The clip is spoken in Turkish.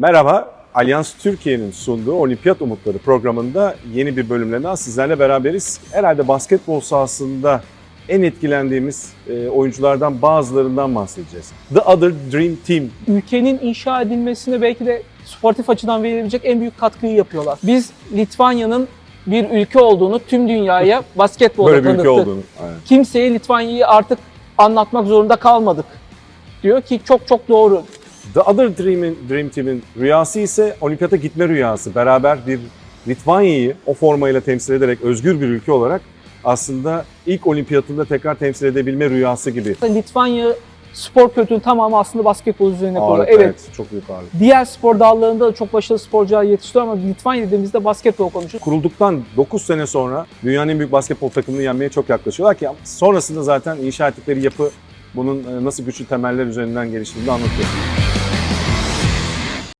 Merhaba, Alyans Türkiye'nin sunduğu Olimpiyat Umutları programında yeni bir bölümle daha sizlerle beraberiz. Herhalde basketbol sahasında en etkilendiğimiz e, oyunculardan bazılarından bahsedeceğiz. The Other Dream Team. ülkenin inşa edilmesine belki de sportif açıdan verilebilecek en büyük katkıyı yapıyorlar. Biz Litvanya'nın bir ülke olduğunu tüm dünyaya basketbolda Böyle bir ülke tanıttık. olduğunu. Aynen. Kimseye Litvanya'yı artık anlatmak zorunda kalmadık. Diyor ki çok çok doğru. The Other Dream'in, Dream Team'in rüyası ise olimpiyata gitme rüyası. Beraber bir Litvanya'yı o formayla temsil ederek özgür bir ülke olarak aslında ilk olimpiyatında tekrar temsil edebilme rüyası gibi. Litvanya spor kültürünün tamamı aslında basketbol üzerine kurulu. Ağırlık, Evet. Çok büyük ağırlık. Diğer spor dallarında da çok başarılı sporcular yetiştiriyor ama Litvanya dediğimizde basketbol konuşuyoruz. Kurulduktan 9 sene sonra dünyanın en büyük basketbol takımını yenmeye çok yaklaşıyorlar ki sonrasında zaten inşa ettikleri yapı bunun e, nasıl güçlü temeller üzerinden geliştiğini anlatıyor.